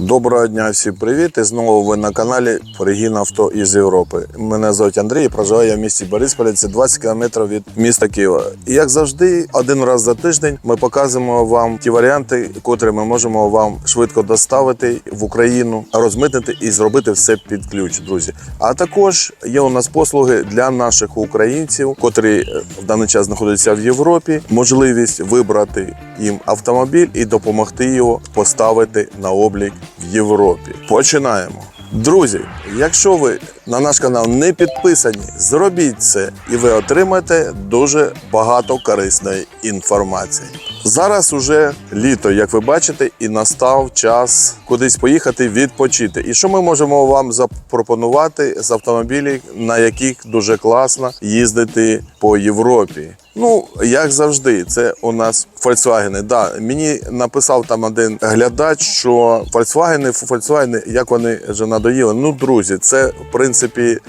Доброго дня, всім привіт! І знову ви на каналі Форегін Авто із Європи. Мене звуть Андрій, проживаю я в місті Борисполі, це 20 кілометрів від міста Києва. І як завжди, один раз за тиждень ми показуємо вам ті варіанти, котрі ми можемо вам швидко доставити в Україну, розмитнити і зробити все під ключ, друзі. А також є у нас послуги для наших українців, котрі е, в даний час знаходяться в Європі. Можливість вибрати їм автомобіль і допомогти його поставити на облік в Європі. Починаємо. Друзі, якщо ви на наш канал не підписані, зробіть це і ви отримаєте дуже багато корисної інформації. Зараз уже літо, як ви бачите, і настав час кудись поїхати відпочити. І що ми можемо вам запропонувати з автомобілів, на яких дуже класно їздити по Європі? Ну, як завжди, це у нас Volkswagen. Да, мені написав там один глядач, що Volkswagen, Volkswagen, як вони вже надоїли. Ну, друзі, це в принципі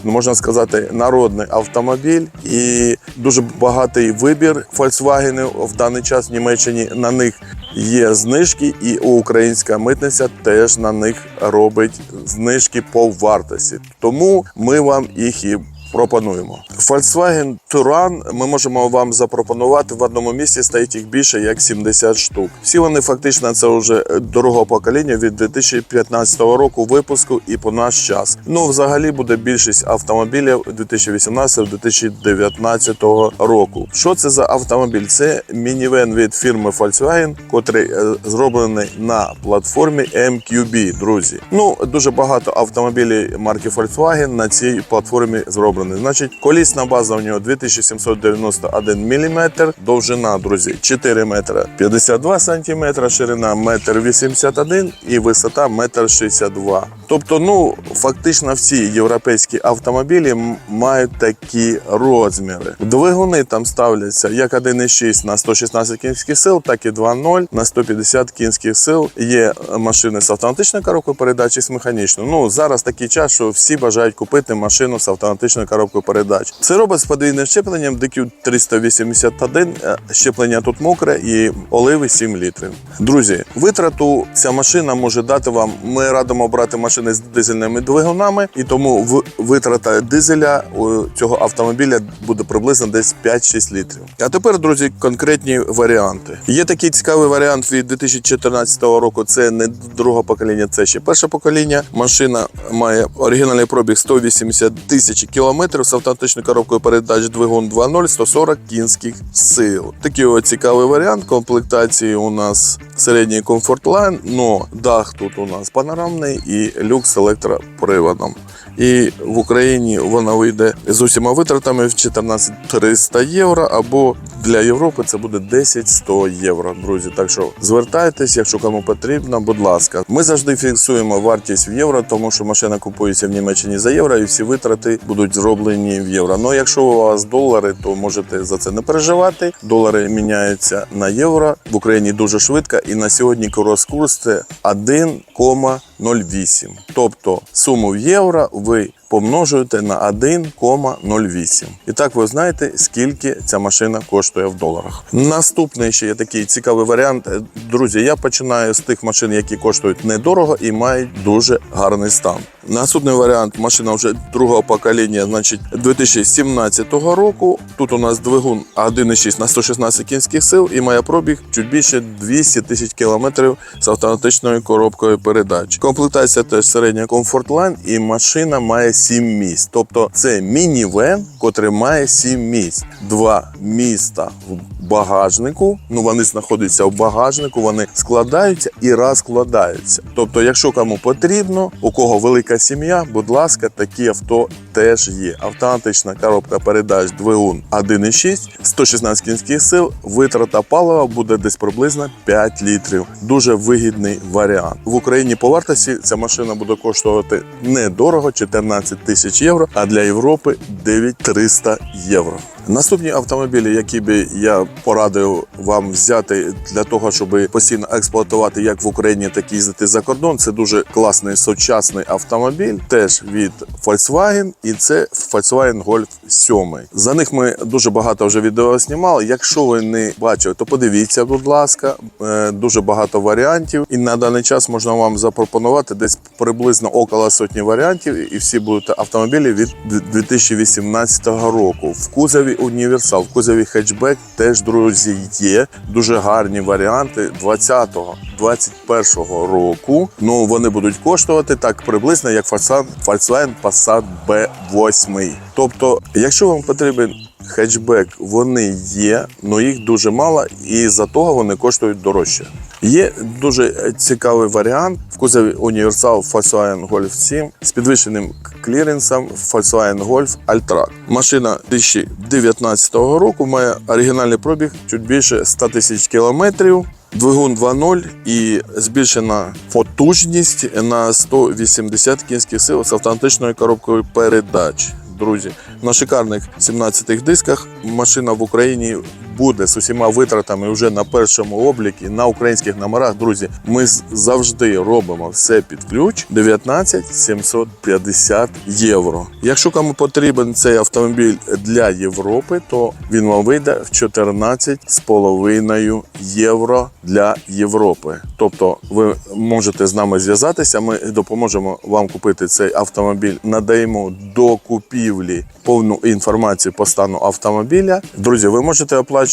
ну, можна сказати народний автомобіль і дуже багатий вибір Volkswagen в даний час в Німеччині. На них є знижки, і українська митниця теж на них робить знижки по вартості. Тому ми вам їх і пропонуємо. Volkswagen Touran ми можемо вам запропонувати в одному місці стоїть їх більше як 70 штук. Всі вони фактично це вже дорогого покоління від 2015 року випуску і по наш час. Ну, взагалі буде більшість автомобілів 2018-2019 року. Що це за автомобіль? Це мінівен від фірми Volkswagen, котрий е, зроблений на платформі MQB, друзі. Ну дуже багато автомобілів марки Volkswagen на цій платформі зроблені. Значить, колісна база у нього 2791 мм, довжина, друзі, 4 метра 52 сантиметра, ширина 1,81 м і висота 1,62 м. Тобто, ну фактично всі європейські автомобілі мають такі розміри. Двигуни там ставляться як 1,6 на 116 кінських сил, так і 2,0 на 150 кінських сил. Є машини з автоматичною коробкою передач і з механічною. Ну зараз такий час, що всі бажають купити машину з автоматичною коробкою передач. Це робить з подвійним щепленням DQ 381. е, Щеплення тут мокре і оливи 7 літрів. Друзі, витрату ця машина може дати вам. Ми радимо брати машини з дизельними двигунами, і тому витрата дизеля у цього автомобіля буде приблизно десь 5-6 літрів. А тепер, друзі, конкретні варіанти. Є такий цікавий варіант від 2014 року. Це не друге покоління, це ще перше покоління. Машина має оригінальний пробіг 180 тисяч кілометрів з автоматичною коробкою передач двигун 2.0, 140 кінських сил. Такий ось цікавий варіант комплектації у нас середній комфорт-лайн, но дах тут у нас панорамний і люк з електроприводом. І в Україні вона вийде з усіма витратами в 14 300 євро, або для Європи це буде 10 100 євро. Друзі, так що звертайтесь, якщо кому потрібно, будь ласка. Ми завжди фіксуємо вартість в євро, тому що машина купується в Німеччині за євро, і всі витрати будуть зроблені в євро. Ну якщо у вас долари, то можете за це не переживати. Долари міняються на євро в Україні дуже швидко, і на сьогодні курс це 1,08. Тобто суму в євро ви помножуєте на 1,08. І так ви знаєте, скільки ця машина коштує в доларах. Наступний ще є такий цікавий варіант. Е, Друзі, я починаю з тих машин, які коштують недорого і мають дуже гарний стан. Наступний варіант машина вже другого покоління, значить 2017 року. Тут у нас двигун 1,6 на 116 кінських сил і має пробіг чуть більше 200 тисяч кілометрів з автоматичною коробкою передач. Комплектація теж середня комфорт-лайн і машина має 7 місць. Тобто це мінівен, котрий має 7 місць. Два міста в багажнику. Ну вони знаходяться в багажнику, вони складаються і розкладаються. Тобто, якщо кому потрібно, у кого велика сім'я, будь ласка, такі авто теж є. Автоматична коробка передач двигун 1,6, 116 кінських сил. Витрата палива буде десь приблизно 5 літрів. Дуже вигідний варіант. В Україні по вартості ця машина буде коштувати недорого 14 тисяч євро, а для Європи 9300 євро. Наступні автомобілі, які би я порадив вам взяти для того, щоб постійно експлуатувати як в Україні, так і їздити за кордон. Це дуже класний сучасний автомобіль, теж від Volkswagen, і це Volkswagen Golf 7. За них ми дуже багато вже відео знімали. Якщо ви не бачили, то подивіться, будь ласка, Е, дуже багато варіантів. І на даний час можна вам запропонувати десь приблизно около сотні варіантів, і всі будуть автомобілі від 2018 року. В кузові універсал, в кузові хетчбек теж друзі є дуже гарні варіанти 20-го. 21-го року. Ну вони будуть коштувати так приблизно, як Volkswagen Passat B8. Тобто, якщо вам потрібен хетчбек, вони є, але їх дуже мало, і за того вони коштують дорожче. Є дуже цікавий варіант в кузові універсал Volkswagen Golf 7 з підвищеним кліренсом Volkswagen Golf Alltrack. Машина 2019 року має оригінальний пробіг чуть більше 100 тисяч кілометрів. Двигун 2.0 і збільшена потужність на 180 кінських сил з автоматичною коробкою передач. Друзі, на шикарних 17 дисках машина в Україні буде з усіма витратами вже на першому обліку на українських номерах. Друзі, ми завжди робимо все під ключ 19 750 євро. Якщо кому потрібен цей автомобіль для Європи, то він вам вийде в 14,5 євро для Європи. Тобто ви можете з нами зв'язатися. Ми допоможемо вам купити цей автомобіль. Надаємо до купівлі повну інформацію по стану автомобіля. Друзі, ви можете оплачувати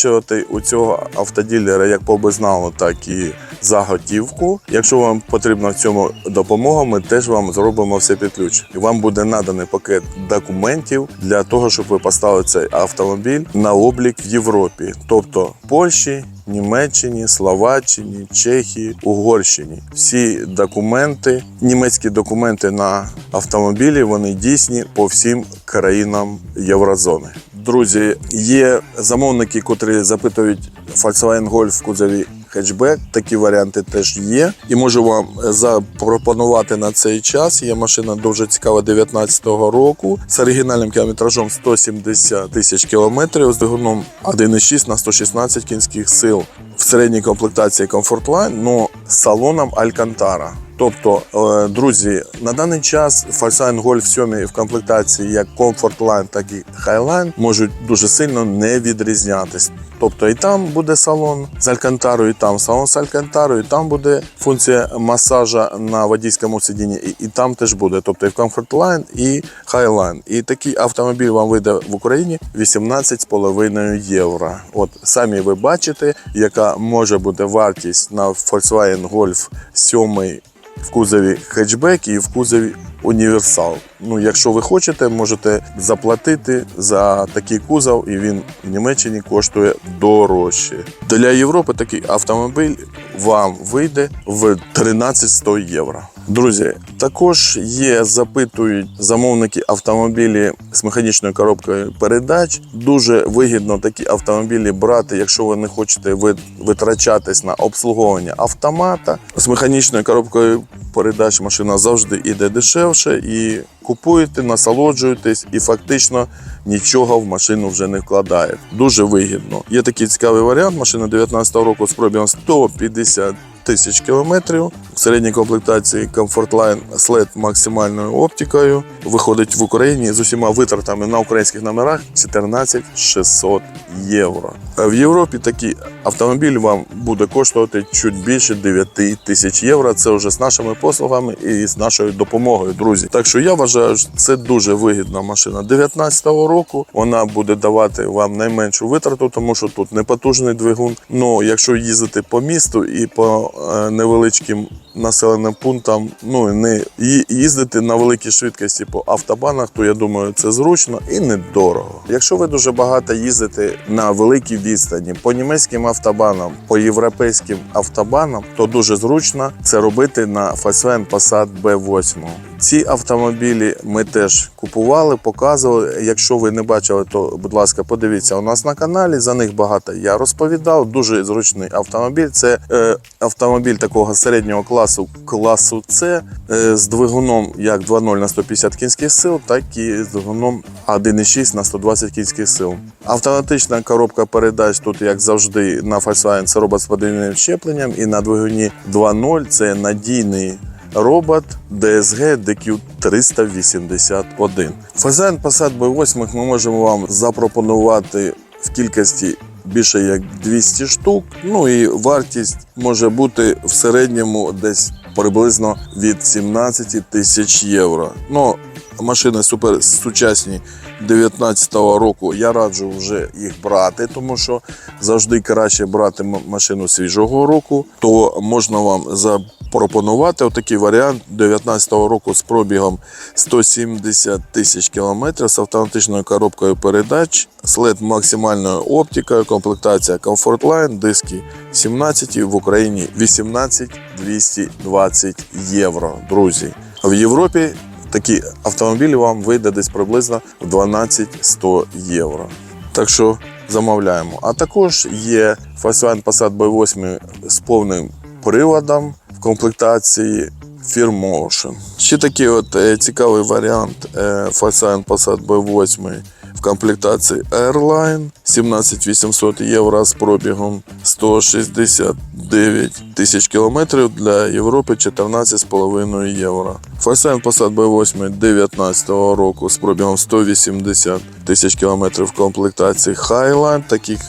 у цього автоділера як по так і за готівку. Якщо вам потрібна в цьому допомога, ми теж вам зробимо все під ключ. І вам буде наданий пакет документів для того, щоб ви поставили цей автомобіль на облік в Європі, тобто Польщі. Німеччині, Словаччині, Чехії, Угорщині. Всі документи, німецькі документи на автомобілі, вони дійсні по всім країнам Єврозони. Друзі, є замовники, котрі запитують Volkswagen Golf в кузові хетчбек. Такі варіанти теж є. І можу вам запропонувати на цей час. Є машина дуже цікава 19-го року з оригінальним кілометражом 170 тисяч кілометрів з двигуном 1,6 на 116 кінських сил в середній комплектації Comfortline, але з салоном Alcantara. Тобто, е, друзі, на даний час Volkswagen Golf 7 в комплектації як Comfort Line, так і Highline можуть дуже сильно не відрізнятись. Тобто і там буде салон з Алькантарою, і там салон з Алькантарою, і там буде функція масажа на водійському сидінні, і, і там теж буде. Тобто і Comfort Line, і Highline. І такий автомобіль вам вийде в Україні 18,5 євро. От самі ви бачите, яка може бути вартість на Volkswagen Golf 7 в кузові хетчбек і в кузові універсал. Ну, якщо ви хочете, можете заплатити за такий кузов, і він в Німеччині коштує дорожче. Для Європи такий автомобіль вам вийде в 13 100 євро. Друзі, також є, запитують замовники автомобілі з механічною коробкою передач. Дуже вигідно такі автомобілі брати, якщо ви не хочете ви- витрачатись на обслуговування автомата. З механічною коробкою передач машина завжди йде дешевше і купуєте, насолоджуєтесь і фактично нічого в машину вже не вкладає. Дуже вигідно. Є такий цікавий варіант. Машина 19 року з пробігом 150 тисяч кілометрів. В середній комплектації Comfortline з LED максимальною оптикою. Виходить в Україні з усіма витратами на українських номерах 14 600 євро. В Європі такий автомобіль вам буде коштувати чуть більше 9 тисяч євро. Це вже з нашими послугами і з нашою допомогою, друзі. Так що я вважаю, що це дуже вигідна машина 19-го року. Вона буде давати вам найменшу витрату, тому що тут не потужний двигун. Ну якщо їздити по місту і по е, невеличким населеним пунктам, ну не їздити на великій швидкості по автобанах, то я думаю, це зручно і недорого. Якщо ви дуже багато їздите на великій відстані по німецьким автобанам, по європейським автобанам, то дуже зручно це робити на Volkswagen Passat B8. Ці автомобілі ми теж купували, показували. Якщо ви не бачили, то будь ласка, подивіться у нас на каналі. За них багато я розповідав. Дуже зручний автомобіль. Це е, автомобіль такого середнього класу, класу С е, з двигуном як 2.0 на 150 кінських сил, так і з двигуном 1.6 на 120 кінських сил. Автоматична коробка передач тут, як завжди, на Volkswagen це робот з подвійним щепленням, і на двигуні 2.0 це надійний робот DSG DQ381. Фазен Passat B8 ми можемо вам запропонувати в кількості більше як 200 штук. Ну і вартість може бути в середньому десь приблизно від 17 тисяч євро. Ну, машини супер сучасні 19-го року. Я раджу вже їх брати, тому що завжди краще брати машину свіжого року. То можна вам запропонувати отакий варіант 19-го року з пробігом 170 тисяч кілометрів з автоматичною коробкою передач, след максимальною оптикою, комплектація Comfort Line, диски 17 в Україні 18 220 євро. Друзі, в Європі такі автомобілі вам вийде десь приблизно в 12-100 євро. Так що замовляємо. А також є Volkswagen Passat B8 з повним приводом в комплектації Fear Motion. Ще такий от е, цікавий варіант е, Volkswagen Passat B8 в комплектації Airline 17800 євро з пробігом 169 тисяч кілометрів для Європи 14,5 євро. Volkswagen Passat B8 19 року з пробігом 180 тисяч кілометрів в комплектації Highline. Таких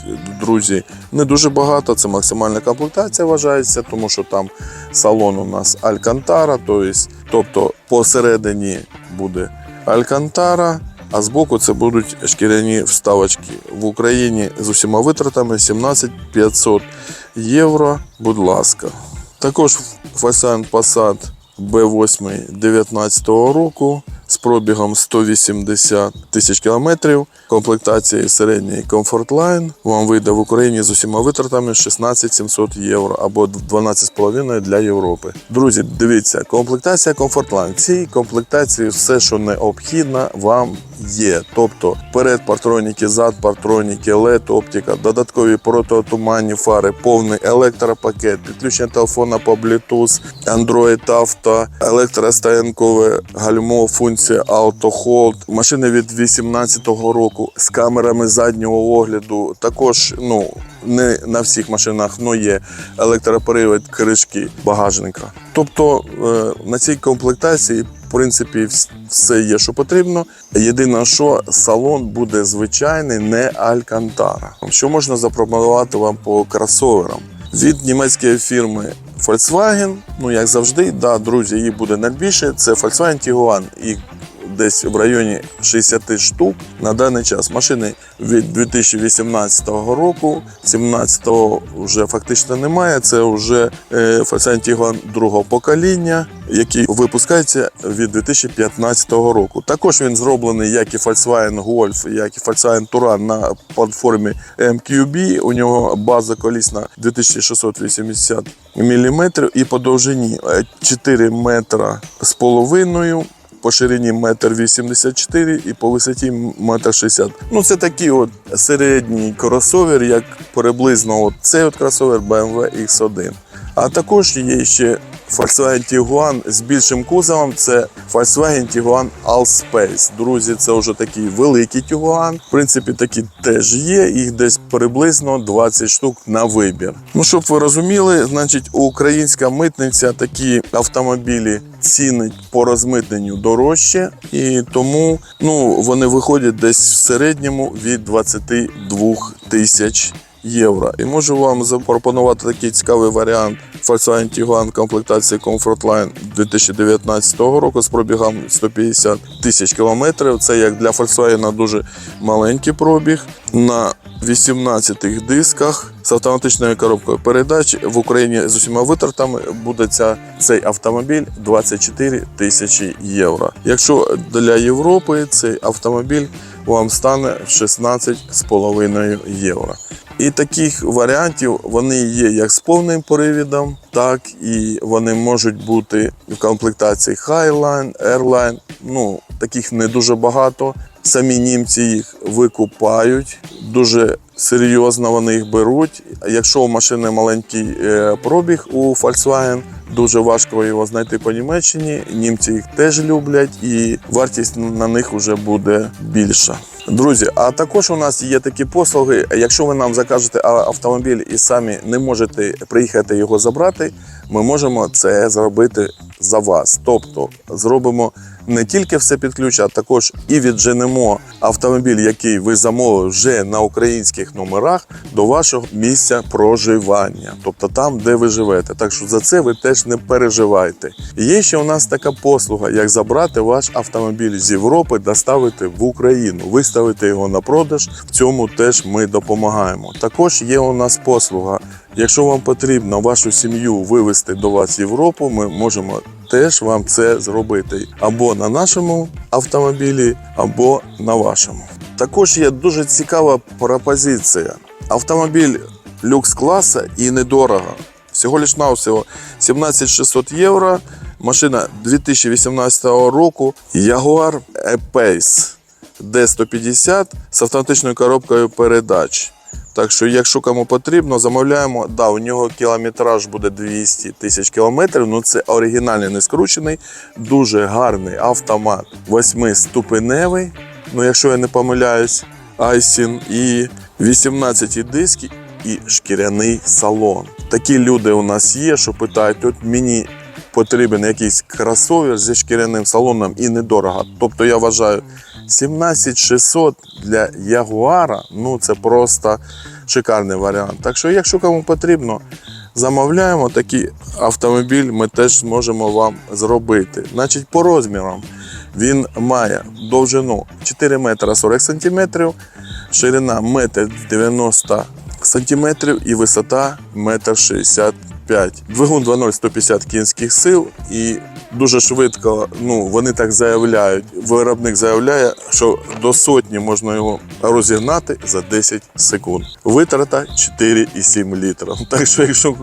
друзі не дуже багато. Це максимальна комплектація вважається, тому що там салон у нас Алькантара, тобто посередині буде Алькантара. А збоку це будуть шкіряні вставочки. В Україні з усіма витратами 17 500 євро. Будь ласка. Також Фасан Passat B8 19 року пробігом 180 тисяч кілометрів, комплектації середній Comfort Line вам вийде в Україні з усіма витратами 16 700 євро або 12,5 для Європи. Друзі, дивіться, комплектація Comfort Line. В цій комплектації все, що необхідно, вам є. Тобто перед партроніки, зад партроніки, LED, оптика, додаткові протитуманні фари, повний електропакет, підключення телефона по Bluetooth, Android Auto, електростоянкове гальмо, функція Auto Hold, машини від 18-го року з камерами заднього огляду. Також ну не на всіх машинах но є електропривід кришки багажника. Тобто е, на цій комплектації в принципі, все є, що потрібно. Єдине, що салон буде звичайний, не Алькантара. Що можна запропонувати вам по кросоверам? Від німецької фірми Volkswagen, ну як завжди, да, друзі, їх буде найбільше. Це Volkswagen Tiguan. І десь в районі 60 штук на даний час. Машини від 2018 року, 17-го вже фактично немає. Це вже е, Volkswagen Tiguan другого покоління, який випускається від 2015 року. Також він зроблений як і Volkswagen Golf, як і Volkswagen Touran на платформі MQB. У нього база колісна 2680 мм і по довжині е, 4 метра з половиною по ширині метр 84 і по висоті метр 60. Ну це такий от середній кросовер, як приблизно от цей от кросовер BMW X1. А також є ще Volkswagen Tiguan з більшим кузовом. Це Volkswagen Tiguan Allspace. Друзі, це вже такий великий Tiguan. В принципі, такі теж є. Їх десь приблизно 20 штук на вибір. Ну, щоб ви розуміли, значить, українська митниця такі автомобілі цінить по розмитненню дорожче, і тому ну, вони виходять десь в середньому від 22 тисяч євро. І можу вам запропонувати такий цікавий варіант Volkswagen Tiguan комплектації Comfort Line 2019 року з пробігом 150 тисяч кілометрів. Це як для Volkswagen дуже маленький пробіг. На 18 дисках з автоматичною коробкою передач в Україні з усіма витратами буде ця, цей автомобіль 24 тисячі євро. Якщо для Європи цей автомобіль вам стане 16,5 євро. І таких варіантів вони є як з повним привідом, так і вони можуть бути в комплектації Highline, Airline. Ну, таких не дуже багато. Самі німці їх викупають, дуже серйозно вони їх беруть. Якщо у машини маленький е, пробіг у Volkswagen, дуже важко його знайти по Німеччині. Німці їх теж люблять, і вартість на них вже буде більша. Друзі, а також у нас є такі послуги. Якщо ви нам закажете автомобіль і самі не можете приїхати його забрати, ми можемо це зробити за вас. Тобто зробимо не тільки все під ключ, а також і відженемо автомобіль, який ви замовили вже на українських номерах до вашого місця проживання, тобто там, де ви живете. Так що за це ви теж не переживайте. Є ще у нас така послуга, як забрати ваш автомобіль з Європи, доставити в Україну, виставити його на продаж. В цьому теж ми допомагаємо. Також є у нас послуга. Якщо вам потрібно вашу сім'ю вивезти до вас в Європу, ми можемо теж вам це зробити або на нашому автомобілі, або на вашому. Також є дуже цікава пропозиція. Автомобіль люкс класа і недорого. Всього лиш навсього 17600 євро. Машина 2018 року Jaguar E-Pace D150 з автоматичною коробкою передач. Так що, якщо кому потрібно, замовляємо. Да, у нього кілометраж буде 200 тисяч кілометрів. Ну це оригінальний не скручений, дуже гарний автомат. Восьмиступеневий. Ну, якщо я не помиляюсь, Айсін і 18 диски і шкіряний салон. Такі люди у нас є, що питають, от мені потрібен якийсь кросовер зі шкіряним салоном і недорого. Тобто я вважаю, 17600 для Ягуара, ну це просто шикарний варіант. Так що, якщо кому потрібно, замовляємо такий автомобіль, ми теж зможемо вам зробити. Значить, по розмірам він має довжину 4 метра 40 сантиметрів, ширина 1,90 м сантиметрів і висота 1,65 м. Двигун 2.0 150 кінських сил і дуже швидко, ну вони так заявляють. Виробник заявляє, що до сотні можна його розігнати за 10 секунд. Витрата 4,7 літра. Так що, якщо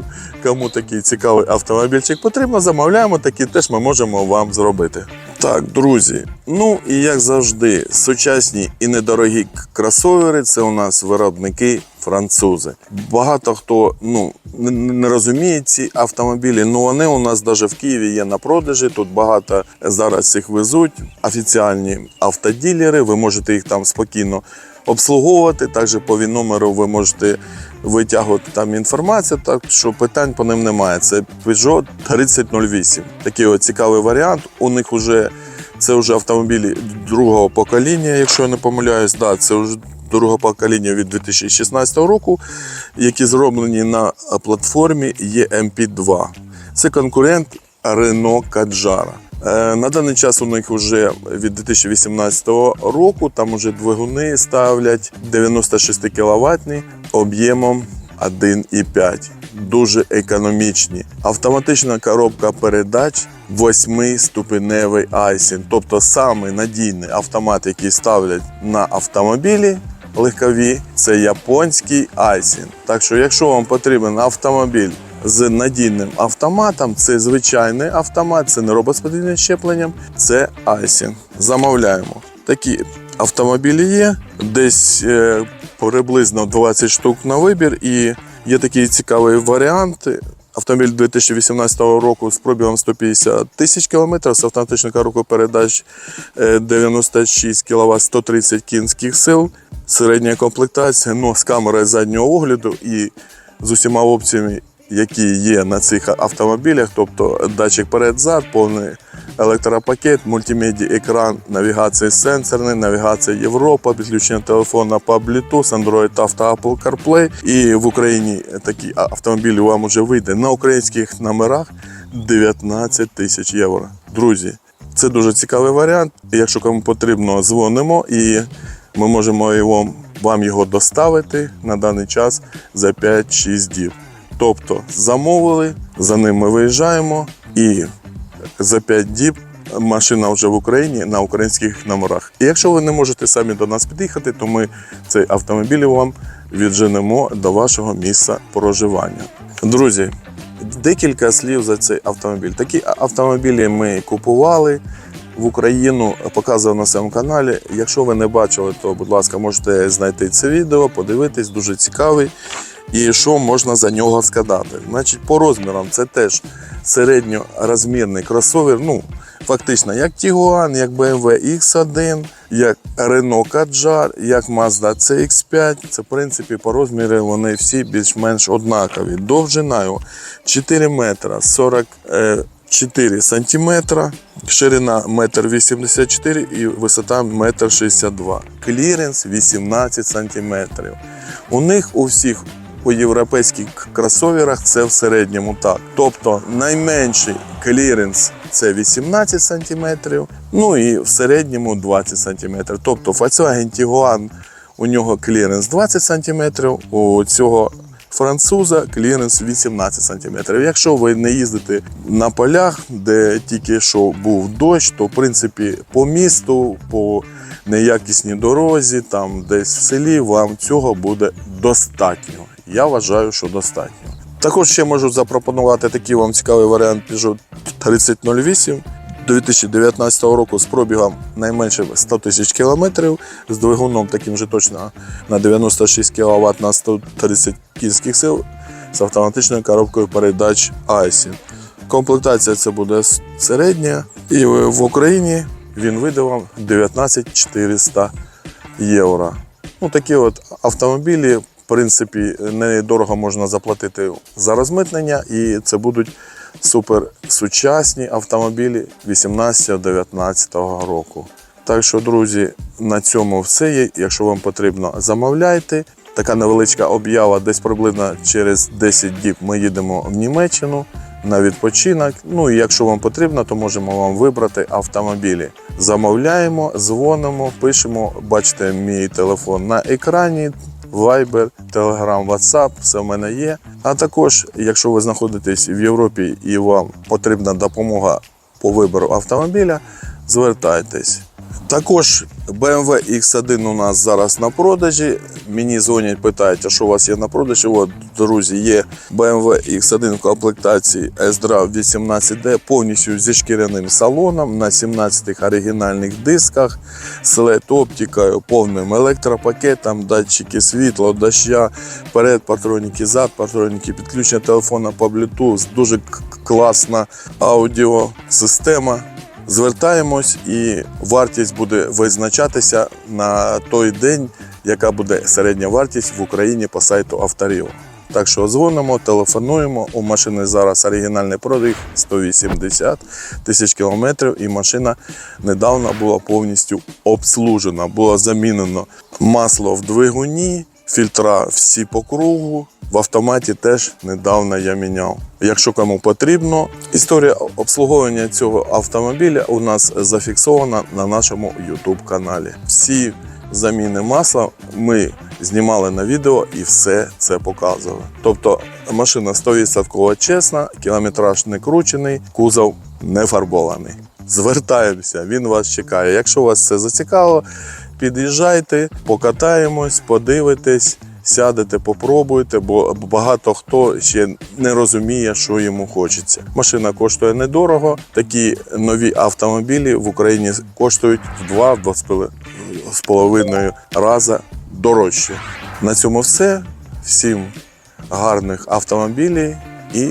кому такий цікавий автомобільчик потрібно, замовляємо, такі теж ми можемо вам зробити. Так, друзі, ну і як завжди, сучасні і недорогі кросовери це у нас виробники французи. Багато хто ну не, розуміє ці автомобілі. Ну вони у нас навіть в Києві є на продажі. Тут багато зараз їх везуть. Офіціальні автоділери. Ви можете їх там спокійно обслуговувати. Також по номеру ви можете витягувати там інформацію, так що питань по ним немає. Це Peugeot 3008. Такий от цікавий варіант. У них вже це вже автомобілі другого покоління, якщо я не помиляюсь. Да, це вже другого покоління від 2016 року, які зроблені на платформі EMP2. Це конкурент Renault Kadjar. Е, На даний час у них вже від 2018 року там вже двигуни ставлять 96 кВт об'ємом 1,5. Дуже економічні. Автоматична коробка передач, восьмиступеневий айсін. Тобто самий надійний автомат, який ставлять на автомобілі легкові, це японський айсін. Так що, якщо вам потрібен автомобіль з надійним автоматом, це звичайний автомат, це не робот з подвійним щепленням, це айсін. Замовляємо. Такі автомобілі є, десь е, приблизно 20 штук на вибір, і є такий цікавий варіант. Автомобіль 2018 року з пробігом 150 тисяч кілометрів з автоматичною коробкою передач е, 96 кВт 130 кінських сил, середня комплектація, ну, з камерою заднього огляду і з усіма опціями, які є на цих автомобілях, тобто датчик перед-зад, повний електропакет, мультимедіа екран, навігація сенсорний, навігація Європа, підключення телефона по Bluetooth, Android Auto, Apple CarPlay. І в Україні такі автомобілі вам вже вийде на українських номерах 19 тисяч євро. Друзі, це дуже цікавий варіант. Якщо кому потрібно, дзвонимо і ми можемо вам його доставити на даний час за 5-6 діб. Тобто замовили, за ним ми виїжджаємо і за 5 діб машина вже в Україні на українських номерах. І якщо ви не можете самі до нас під'їхати, то ми цей автомобіль вам відженемо до вашого місця проживання. Друзі, декілька слів за цей автомобіль. Такі автомобілі ми купували в Україну, показував на своєму каналі. Якщо ви не бачили, то будь ласка, можете знайти це відео, подивитись, дуже цікавий. І що можна за нього сказати? Значить, по розмірам це теж середньорозмірний кросовер. Ну, фактично, як Tiguan, як BMW X1, як Renault Kadjar, як Mazda CX5. Це, в принципі, по розмірі вони всі більш-менш однакові. Довжина його 4 метра 44 сантиметра, ширина 1,84 м і висота 1,62 м. Кліренс 18 сантиметрів. У них у всіх у європейських кросоверах це в середньому так. Тобто найменший кліренс це 18 см, ну і в середньому 20 см. Тобто Volkswagen Tiguan у нього кліренс 20 см, у цього француза кліренс 18 см. Якщо ви не їздите на полях, де тільки що був дощ, то в принципі по місту, по неякісній дорозі, там десь в селі, вам цього буде достатньо. Я вважаю, що достатньо. Також ще можу запропонувати такий вам цікавий варіант Peugeot 3008 2019 року з пробігом найменше 100 тисяч кілометрів, з двигуном таким же точно на 96 кВт на 130 кінських сил з автоматичною коробкою передач ASI. Комплектація це буде середня, і в Україні він вийде вам 19 400 євро. Ну, такі от автомобілі, принципі, недорого можна заплатити за розмитнення, і це будуть супер сучасні автомобілі 18-19 року. Так що, друзі, на цьому все є. Якщо вам потрібно, замовляйте. Така невеличка об'ява, десь приблизно через 10 діб ми їдемо в Німеччину на відпочинок. Ну і якщо вам потрібно, то можемо вам вибрати автомобілі. Замовляємо, дзвонимо, пишемо. Бачите, мій телефон на екрані. Viber, Telegram, WhatsApp, все в мене є. А також, якщо ви знаходитесь в Європі і вам потрібна допомога по вибору автомобіля, звертайтесь. Також BMW X1 у нас зараз на продажі. Мені дзвонять, питають, а що у вас є на продажі. От, друзі, є BMW X1 в комплектації S-Drive 18D повністю зі шкіряним салоном на 17 оригінальних дисках, з LED-оптикою, повним електропакетом, датчики світла, доща, перед патроніки, зад патроніки, підключення телефона по Bluetooth, дуже класна аудіосистема. Звертаємось і вартість буде визначатися на той день, яка буде середня вартість в Україні по сайту Авторіо. Так що дзвонимо, телефонуємо. У машини зараз оригінальний пробіг 180 тисяч кілометрів, і машина недавно була повністю обслужена. Було замінено масло в двигуні, фільтра всі по кругу. В автоматі теж недавно я міняв. Якщо кому потрібно, історія обслуговування цього автомобіля у нас зафіксована на нашому YouTube каналі. Всі заміни масла ми знімали на відео і все це показували. Тобто машина 100% чесна, кілометраж не кручений, кузов не фарбований. Звертаємося, він вас чекає. Якщо вас це зацікавило, під'їжджайте, покатаємось, подивитесь. Сядете, попробуйте, бо багато хто ще не розуміє, що йому хочеться. Машина коштує недорого. Такі нові автомобілі в Україні коштують в 2 з половиною рази дорожче. На цьому все. Всім гарних автомобілів і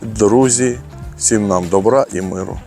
друзі, всім нам добра і миру.